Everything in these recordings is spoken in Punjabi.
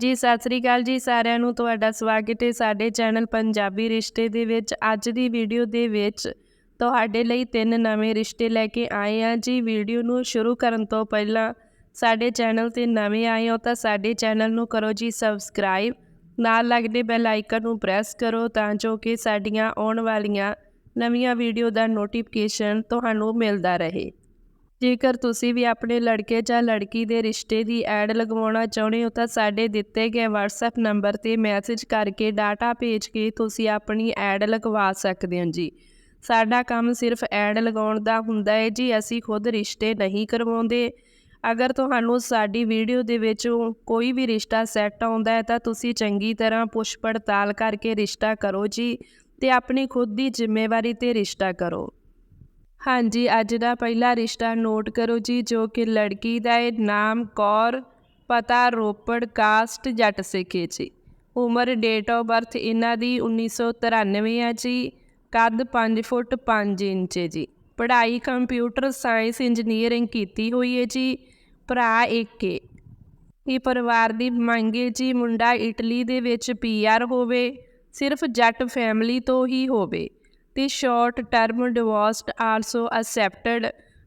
ਜੀ, ਸਤਿ ਸ੍ਰੀ ਅਕਾਲ ਜੀ ਸਾਰਿਆਂ ਨੂੰ। ਤੁਹਾਡਾ ਸਵਾਗਤ ਹੈ ਸਾਡੇ ਚੈਨਲ ਪੰਜਾਬੀ ਰਿਸ਼ਤੇ ਦੇ ਵਿੱਚ। ਅੱਜ ਦੀ ਵੀਡੀਓ ਦੇ ਵਿੱਚ ਤੁਹਾਡੇ ਲਈ ਤਿੰਨ ਨਵੇਂ ਰਿਸ਼ਤੇ ਲੈ ਕੇ ਆਏ ਹਾਂ ਜੀ। ਵੀਡੀਓ ਨੂੰ ਸ਼ੁਰੂ ਕਰਨ ਤੋਂ ਪਹਿਲਾਂ ਸਾਡੇ ਚੈਨਲ ਤੇ ਨਵੇਂ ਆਏ ਹੋ ਤਾਂ ਸਾਡੇ ਚੈਨਲ ਨੂੰ ਕਰੋ ਜੀ ਸਬਸਕ੍ਰਾਈਬ। ਨਾਲ ਲੱਗਦੇ ਬੈਲ ਆਈਕਨ ਨੂੰ ਪ੍ਰੈਸ ਕਰੋ ਤਾਂ ਜੋ ਕਿ ਸਾਡੀਆਂ ਆਉਣ ਵਾਲੀਆਂ ਨਵੀਆਂ ਵੀਡੀਓ ਦਾ ਨੋਟੀਫਿਕੇਸ਼ਨ ਤੁਹਾਨੂੰ ਮਿਲਦਾ ਰਹੇ। ਜੇਕਰ ਤੁਸੀਂ ਵੀ ਆਪਣੇ ਲੜਕੇ ਜਾਂ ਲੜਕੀ ਦੇ ਰਿਸ਼ਤੇ ਦੀ ਐਡ ਲਗਵਾਉਣਾ ਚਾਹੁੰਦੇ ਹੋ ਤਾਂ ਸਾਡੇ ਦਿੱਤੇ ਗਏ WhatsApp ਨੰਬਰ ਤੇ ਮੈਸੇਜ ਕਰਕੇ ਡਾਟਾ ਭੇਜ ਕੇ ਤੁਸੀਂ ਆਪਣੀ ਐਡ ਲਗਵਾ ਸਕਦੇ ਹੋ ਜੀ। ਸਾਡਾ ਕੰਮ ਸਿਰਫ ਐਡ ਲਗਾਉਣ ਦਾ ਹੁੰਦਾ ਹੈ ਜੀ, ਅਸੀਂ ਖੁਦ ਰਿਸ਼ਤੇ ਨਹੀਂ ਕਰਵਾਉਂਦੇ। ਅਗਰ ਤੁਹਾਨੂੰ ਸਾਡੀ ਵੀਡੀਓ ਦੇ ਵਿੱਚ ਕੋਈ ਵੀ ਰਿਸ਼ਤਾ ਸੈੱਟ ਆਉਂਦਾ ਹੈ ਤਾਂ ਤੁਸੀਂ ਚੰਗੀ ਤਰ੍ਹਾਂ ਪੁੱਛ ਪੜਤਾਲ ਕਰਕੇ ਰਿਸ਼ਤਾ ਕਰੋ ਜੀ ਤੇ ਆਪਣੀ ਖੁਦ ਦੀ ਜ਼ਿੰਮੇਵਾਰੀ ਤੇ ਰਿਸ਼ਤਾ ਕਰੋ। ਹਾਂਜੀ, ਅੱਜ ਦਾ ਪਹਿਲਾ ਰਿਸ਼ਤਾ ਨੋਟ ਕਰੋ ਜੀ, ਜੋ ਕਿ ਲੜਕੀ ਦਾ ਹੈ ਨਾਮ ਕੌਰ, ਪਤਾ ਰੋਪੜ ਕਾਸਟ ਜੱਟ ਸਿੱਖੇ ਜੀ। ਉਮਰ ਡੇਟ ਆਫ ਬਰਥ ਇਹਨਾਂ ਦੀ 1993 ਹੈ ਜੀ, ਕੱਦ 5 ਫੁੱਟ 5 ਇੰਚ ਹੈ ਜੀ। ਪੜ੍ਹਾਈ ਕੰਪਿਊਟਰ ਸਾਇੰਸ ਇੰਜੀਨੀਅਰਿੰਗ ਕੀਤੀ ਹੋਈ ਹੈ ਜੀ, ਭਰਾ ਇੱਕ ਹੈ ਇਹ ਪਰਿਵਾਰ ਦੀ ਮੰਗ ਹੈ ਜੀ, ਮੁੰਡਾ ਇਟਲੀ ਦੇ ਵਿੱਚ ਪੀਆਰ ਹੋਵੇ, ਸਿਰਫ ਜੱਟ ਫੈਮਿਲੀ ਤੋਂ ਹੀ ਹੋਵੇ। ਤੇ short term divorced also accepted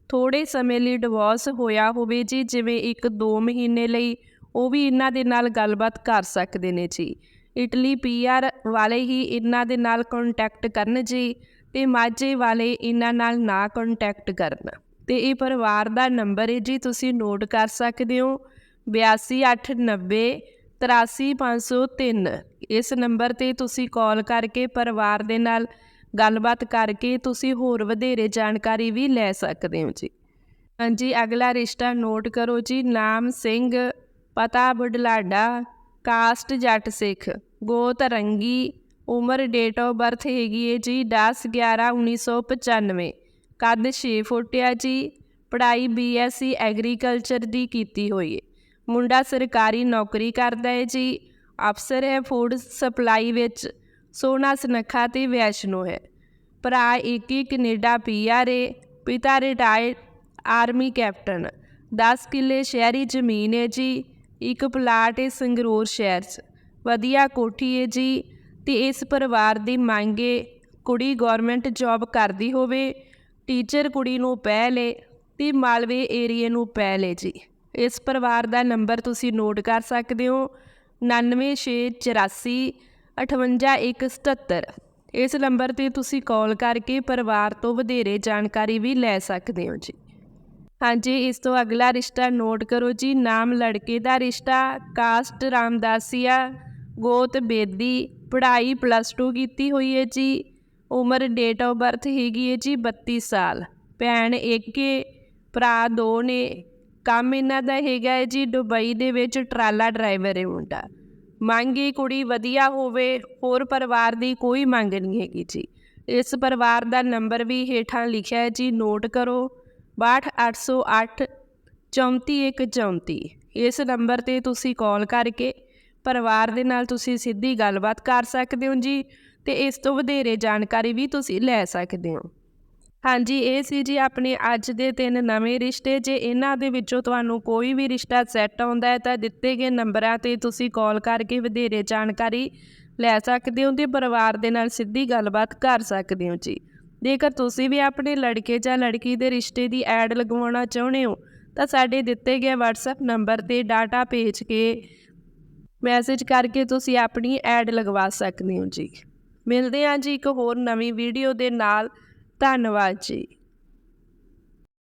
ਥੋੜੇ ਸਮੇਂ ਲਈ ਡਿਵੋਰਸ ਹੋਇਆ ਹੋਵੇ ਜੀ, ਜਿਵੇਂ ਇੱਕ 2 ਮਹੀਨੇ ਲਈ, ਉਹ ਵੀ ਇਹਨਾਂ ਦੇ ਨਾਲ ਗੱਲਬਾਤ ਕਰ ਸਕਦੇ ਨੇ ਜੀ। ਇਟਲੀ ਪੀਆਰ ਵਾਲੇ ਹੀ ਇਹਨਾਂ ਦੇ ਨਾਲ ਕੰਟੈਕਟ ਕਰਨ ਜੀ ਤੇ ਮਾਝੇ ਵਾਲੇ ਇਹਨਾਂ ਨਾਲ ਨਾ ਕੰਟੈਕਟ ਕਰਨ। ਤੇ ਇਹ ਪਰਿਵਾਰ ਦਾ ਨੰਬਰ ਹੈ ਜੀ, ਤੁਸੀਂ ਨੋਟ ਕਰ ਸਕਦੇ ਹੋ। 8289 83503 ਇਸ ਨੰਬਰ ਤੇ ਤੁਸੀਂ ਕਾਲ ਕਰਕੇ ਪਰਿਵਾਰ ਦੇ ਨਾਲ ਗੱਲਬਾਤ ਕਰਕੇ ਤੁਸੀਂ ਹੋਰ ਵਧੇਰੇ ਜਾਣਕਾਰੀ ਵੀ ਲੈ ਸਕਦੇ ਹੋ ਜੀ। ਹਾਂਜੀ, ਅਗਲਾ ਰਿਸ਼ਤਾ ਨੋਟ ਕਰੋ ਜੀ। ਨਾਮ ਸਿੰਘ, ਪਤਾ ਬੁਢਲਾਡਾ, ਕਾਸਟ ਜੱਟ ਸਿੱਖ, ਗੋਤ ਰੰਗੀ, ਉਮਰ ਡੇਟ ਆਫ ਬਰਥ ਹੈਗੀ ਹੈ ਜੀ 10 11 1995 ਕੱਦ 6 ਫੁੱਟ ਆ ਜੀ। ਪੜ੍ਹਾਈ ਬੀਐਸਸੀ ਐਗਰੀਕਲਚਰ ਦੀ ਕੀਤੀ ਹੋਈ ਹੈ ਮੁੰਡਾ ਸਰਕਾਰੀ ਨੌਕਰੀ ਕਰਦਾ ਹੈ ਜੀ। ਅਫਸਰ ਹੈ ਫੂਡ ਸਪਲਾਈ ਵਿੱਚ। ਸੋਨਾ ਸੁਨੱਖਾ ਤੇ ਵੈਸ਼ਨੋ ਹੈ। ਭਰਾ ਇੱਕ ਹੀ ਕੈਨੇਡਾ ਪੀਆਰ ਏ ਪਿਤਾ ਰਿਟਾਇਰ ਆਰਮੀ ਕੈਪਟਨ 10 ਕਿੱਲੇ ਸ਼ਹਿਰੀ ਜ਼ਮੀਨ ਹੈ ਜੀ, ਇੱਕ ਪਲਾਟ ਹੈ ਸੰਗਰੂਰ ਸ਼ਹਿਰ 'ਚ। ਵਧੀਆ ਕੋਠੀ ਹੈ ਜੀ ਤੇ ਇਸ ਪਰਿਵਾਰ ਦੀ ਮੰਗ ਏ ਕੁੜੀ ਗਵਰਨਮੈਂਟ ਜੌਬ ਕਰਦੀ ਹੋਵੇ ਟੀਚਰ ਕੁੜੀ ਨੂੰ ਪਹਿਲ ਏ ਤੇ ਮਾਲਵੇ ਏਰੀਏ ਨੂੰ ਪੈ ਏ ਜੀ। ਇਸ ਪਰਿਵਾਰ ਦਾ ਨੰਬਰ ਤੁਸੀਂ ਨੋਟ ਕਰ ਸਕਦੇ ਹੋ 9684 58177 ਇਸ ਨੰਬਰ ਤੇ ਤੁਸੀਂ ਕਾਲ ਕਰਕੇ ਪਰਿਵਾਰ ਤੋਂ ਵਧੇਰੇ ਜਾਣਕਾਰੀ ਵੀ ਲੈ ਸਕਦੇ ਹੋ ਜੀ। ਹਾਂਜੀ, ਇਸ ਤੋਂ ਅਗਲਾ ਰਿਸ਼ਤਾ ਨੋਟ ਕਰੋ ਜੀ। ਨਾਮ ਲੜਕੇ ਦਾ ਰਿਸ਼ਤਾ, ਕਾਸਟ ਰਾਮਦਾਸੀਆ, ਗੋਤ ਬੇਦੀ, ਪੜ੍ਹਾਈ ਪਲੱਸ 2 ਕੀਤੀ ਹੋਈ ਹੈ ਜੀ। ਉਮਰ ਡੇਟ ਆਫ ਬਰਥ ਹੈਗੀ ਹੈ ਜੀ 32 ਸਾਲ। ਭੈਣ ਇੱਕ ਏ ਭਰਾ ਦੋ ਨੇ। ਕੰਮ ਇਹਨਾਂ ਦਾ ਹੈਗਾ ਹੈ ਜੀ ਦੁਬਈ ਦੇ ਵਿੱਚ ਟਰਾਲਾ ਡਰਾਈਵਰ ਹੈ ਮੁੰਡਾ। ਮੰਗੀ ਕੁੜੀ ਵਧੀਆ ਹੋਵੇ, ਹੋਰ ਪਰਿਵਾਰ ਦੀ ਕੋਈ ਮੰਗ ਨਹੀਂ ਹੈਗੀ ਜੀ। ਇਸ ਪਰਿਵਾਰ ਦਾ ਨੰਬਰ ਵੀ ਹੇਠਾਂ ਲਿਖਿਆ ਹੈ ਜੀ, ਨੋਟ ਕਰੋ 62808 34134 ਇਸ ਨੰਬਰ ਤੇ ਤੁਸੀਂ ਕਾਲ ਕਰਕੇ ਪਰਿਵਾਰ ਦੇ ਨਾਲ ਤੁਸੀਂ ਸਿੱਧੀ ਗੱਲਬਾਤ ਕਰ ਸਕਦੇ ਹੋ ਜੀ ਤੇ ਇਸ ਤੋਂ ਵਧੇਰੇ ਜਾਣਕਾਰੀ ਵੀ ਤੁਸੀਂ ਲੈ ਸਕਦੇ ਹੋ। ਹਾਂਜੀ, ਇਹ ਸੀ ਜੀ ਆਪਣੇ ਅੱਜ ਦੇ ਤਿੰਨ ਨਵੇਂ ਰਿਸ਼ਤੇ। ਜੇ ਇਹਨਾਂ ਦੇ ਵਿੱਚੋਂ ਤੁਹਾਨੂੰ ਕੋਈ ਵੀ ਰਿਸ਼ਤਾ ਸੈੱਟ ਆਉਂਦਾ ਹੈ, ਤਾਂ ਦਿੱਤੇ ਗਏ ਨੰਬਰਾਂ ਤੇ ਤੁਸੀਂ ਕਾਲ ਕਰਕੇ ਵਧੇਰੇ ਜਾਣਕਾਰੀ ਲੈ ਸਕਦੇ ਹੋ ਤੇ ਪਰਿਵਾਰ ਦੇ ਨਾਲ ਸਿੱਧੀ ਗੱਲਬਾਤ ਕਰ ਸਕਦੇ ਹੋ ਜੀ। ਜੇਕਰ ਤੁਸੀਂ ਵੀ ਆਪਣੇ ਲੜਕੇ ਜਾਂ ਲੜਕੀ ਦੇ ਰਿਸ਼ਤੇ ਦੀ ਐਡ ਲਗਵਾਉਣਾ ਚਾਹੁੰਦੇ ਹੋ, ਤਾਂ ਸਾਡੇ ਦਿੱਤੇ ਗਏ WhatsApp ਨੰਬਰ ਤੇ ਡਾਟਾ ਭੇਜ ਕੇ ਮੈਸੇਜ ਕਰਕੇ ਤੁਸੀਂ ਆਪਣੀ ਐਡ ਲਗਵਾ ਸਕਦੇ ਹੋ ਜੀ। ਮਿਲਦੇ ਹਾਂ ਜੀ ਇੱਕ ਹੋਰ ਨਵੀਂ ਵੀਡੀਓ ਦੇ ਨਾਲ। ਧੰਨਵਾਦ ਜੀ